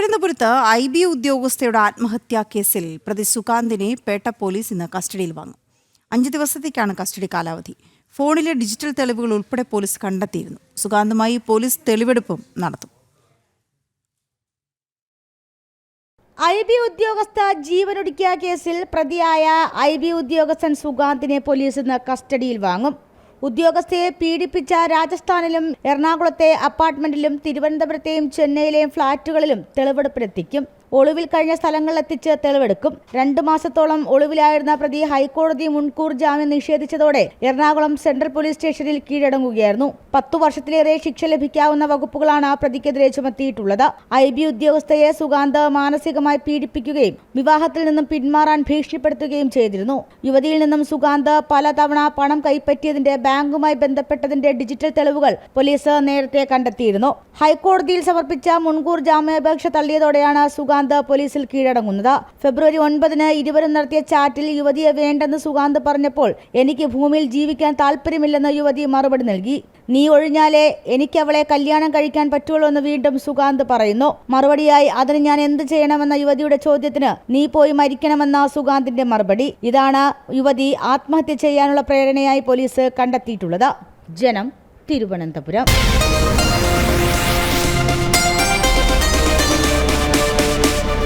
തിരുവനന്തപുരത്ത് I B ഉദ്യോഗസ്ഥയുടെ ആത്മഹത്യാ കേസിൽ പ്രതി സുകാന്തിനെ പേട്ട പോലീസ് ഇന്ന് കസ്റ്റഡിയിൽ വാങ്ങും. അഞ്ച് ദിവസത്തേക്കാണ് കസ്റ്റഡി കാലാവധി. ഫോണിലെ ഡിജിറ്റൽ തെളിവുകൾ ഉൾപ്പെടെ പോലീസ് കണ്ടെത്തിയിരുന്നു. സുകാന്തുമായി പോലീസ് തെളിവെടുപ്പും നടത്തും. ഐ ബി ഉദ്യോഗസ്ഥ ജീവനൊടുക്കിയ കേസിൽ പ്രതിയായ ഐ ബി ഉദ്യോഗസ്ഥൻ സുകാന്തിനെ പോലീസ് ഇന്ന് കസ്റ്റഡിയിൽ വാങ്ങും. ഉദ്യോഗസ്ഥയെ പീഡിപ്പിച്ച രാജസ്ഥാനിലും എറണാകുളത്തെ അപ്പാർട്ട്മെന്റിലും തിരുവനന്തപുരത്തെയും ചെന്നൈയിലെയും ഫ്ളാറ്റുകളിലും തെളിവെടുപ്പിനെത്തിക്കും ഒളിവിൽ കഴിഞ്ഞ സ്ഥലങ്ങളിലെത്തിച്ച് തെളിവെടുക്കും. രണ്ടു മാസത്തോളം ഒളിവിലായിരുന്ന പ്രതി ഹൈക്കോടതി മുൻകൂർ ജാമ്യം നിഷേധിച്ചതോടെ എറണാകുളം സെൻട്രൽ പോലീസ് സ്റ്റേഷനിൽ കീഴടങ്ങുകയായിരുന്നു. പത്തു വർഷത്തിലേറെ ശിക്ഷ ലഭിക്കാവുന്ന വകുപ്പുകളാണ് പ്രതിക്കെതിരെ ചുമത്തിയിട്ടുള്ളത്. ഐ ബി ഉദ്യോഗസ്ഥയെ സുഗാന്ത് മാനസികമായി പീഡിപ്പിക്കുകയും വിവാഹത്തിൽ നിന്നും പിന്മാറാൻ ഭീഷണിപ്പെടുത്തുകയും ചെയ്തിരുന്നു. യുവതിയിൽ നിന്നും സുഗാന്ത് പലതവണ പണം കൈപ്പറ്റിയതിന്റെ ബാങ്കുമായി ബന്ധപ്പെട്ടതിന്റെ ഡിജിറ്റൽ തെളിവുകൾ പോലീസ് നേരത്തെ കണ്ടെത്തിയിരുന്നു. ഹൈക്കോടതിയിൽ സമർപ്പിച്ച മുൻകൂർ ജാമ്യാപേക്ഷ തള്ളിയതോടെയാണ് സുഗാന്ത് പോലീസിൽ കീഴടങ്ങുന്നത്. ഫെബ്രുവരി ഒൻപതിന് ഇരുവരും നടത്തിയ ചാറ്റിൽ യുവതിയെ വേണ്ടെന്ന് സുഗാന്ത് പറഞ്ഞപ്പോൾ എനിക്ക് ഭൂമിയിൽ ജീവിക്കാൻ താല്പര്യമില്ലെന്ന് യുവതി മറുപടി നൽകി. നീ ഒഴിഞ്ഞാലേ എനിക്ക് അവളെ കല്യാണം കഴിക്കാൻ പറ്റുള്ളൂ എന്ന് വീണ്ടും സുഗാന്ത് പറയുന്നു. മറുപടിയായി അതിന് ഞാൻ എന്ത് ചെയ്യണമെന്ന യുവതിയുടെ ചോദ്യത്തിന് നീ പോയി മരിക്കണമെന്ന സുഗാന്തിന്റെ മറുപടി. ഇതാണ് യുവതി ആത്മഹത്യ ചെയ്യാനുള്ള പ്രേരണയായി പോലീസ് കണ്ടെത്തിയിട്ടുള്ളത്. ജനം തിരുവനന്തപുരം.